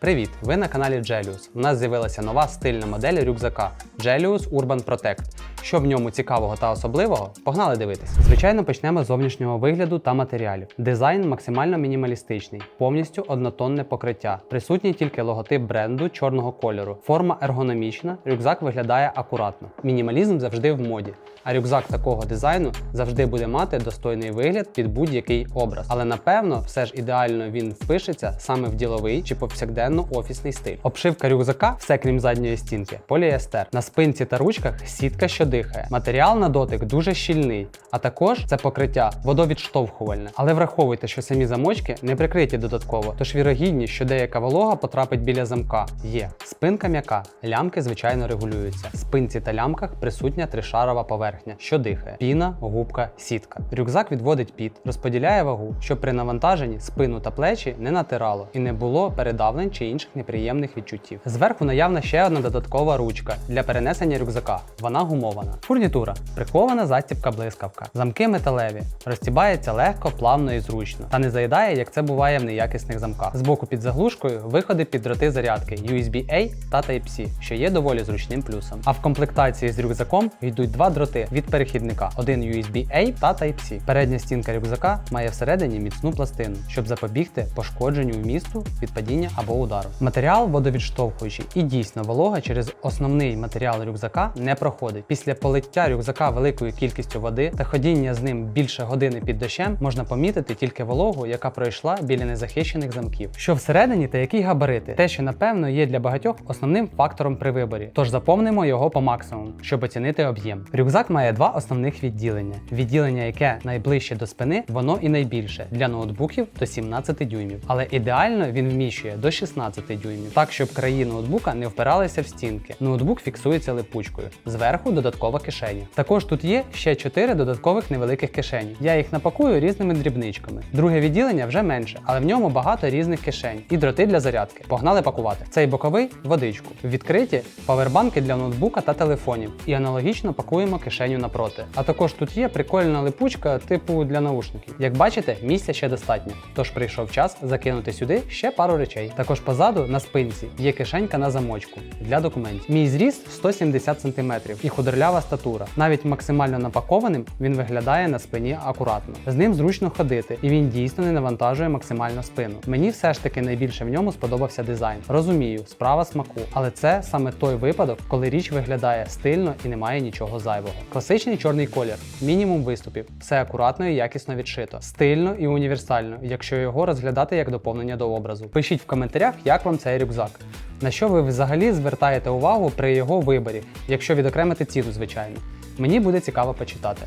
Привіт! Ви на каналі Gelius. У нас з'явилася нова стильна модель рюкзака Gelius Urban Protect. Що в ньому цікавого та особливого? Погнали дивитись. Звичайно, почнемо з зовнішнього вигляду та матеріалів. Дизайн максимально мінімалістичний, повністю однотонне покриття. Присутній тільки логотип бренду чорного кольору. Форма ергономічна, рюкзак виглядає акуратно. Мінімалізм завжди в моді. А рюкзак такого дизайну завжди буде мати достойний вигляд під будь-який образ. Але напевно, все ж ідеально він впишеться саме в діловий чи повсякденно-офісний стиль. Обшивка рюкзака, все крім задньої стінки, поліестер. На спинці та ручках сітка, що дихає. Матеріал на дотик дуже щільний, а також це покриття водовідштовхувальне. Але враховуйте, що самі замочки не прикриті додатково, тож вірогідність, що деяка волога потрапить біля замка, є. Спинка м'яка, лямки звичайно регулюються. В спинці та лямках присутня тришарова поверхня, що дихає, піна, губка, сітка. Рюкзак відводить під, розподіляє вагу, щоб при навантаженні спину та плечі не натирало і не було передавлень чи інших неприємних відчуттів. Зверху наявна ще одна додаткова ручка для перенесення рюкзака. Вона гумована. Фурнітура прикована застібка блискавка. Замки металеві, розтібається легко, плавно і зручно, та не заїдає, як це буває в неякісних замках. Збоку під заглушкою виходи під дроти зарядки USB-A та Type-C, що є доволі зручним плюсом. А в комплектації з рюкзаком йдуть два дроти від перехідника: один USB-A та Type-C. Передня стінка рюкзака має всередині міцну пластину, щоб запобігти пошкодженню вмісту від падіння або удару. Матеріал водовідштовхуючий і дійсно волога через основний матеріал рюкзака не проходить. Після полиття рюкзака великою кількістю води та ходіння з ним більше години під дощем можна помітити тільки вологу, яка пройшла біля незахищених замків. Що всередині та які габарити, те, що напевно є для багатьох основним фактором при виборі. Тож заповнимо його по максимуму, щоб оцінити об'єм. Рюкзак має два основних відділення. Відділення, яке найближче до спини, воно і найбільше для ноутбуків до 17 дюймів, але ідеально він вміщує до 16 дюймів, так щоб краї ноутбука не впиралися в стінки. Ноутбук фіксується липучкою. Зверху додаткова кишеня. Також тут є ще 4 додаткових невеликих кишені. Я їх напакую різними дрібничками. Друге відділення вже менше, але в ньому багато різних кишень і дроти для зарядки. Погнали пакувати. Цей боковий водичку. Відкриті павербанки для ноутбука та телефонів. І аналогічно пакуємо кишеню напроти. А також тут є прикольна липучка типу для наушників. Як бачите, місця ще достатньо. Тож прийшов час закинути сюди ще пару речей. Також позаду на спинці є кишенька на замочку для документів. Мій зріст 170 см і худорлява статура. Навіть максимально напакованим він виглядає на спині акуратно. З ним зручно ходити, і він дійсно не навантажує максимально спину. Мені все ж таки найбільше в ньому сподобався дизайн. Розумію, справа смаку, але це саме той випадок, коли річ виглядає стильно і немає нічого зайвого. Класичний чорний колір, мінімум виступів, все акуратно і якісно відшито, стильно і універсально, якщо його розглядати як доповнення до образу. Пишіть в коментарях, як вам цей рюкзак. На що ви взагалі звертаєте увагу при його виборі, якщо відокремити ціну, звичайно. Мені буде цікаво почитати.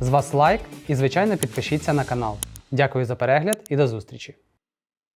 З вас лайк і, звичайно, підпишіться на канал. Дякую за перегляд і до зустрічі!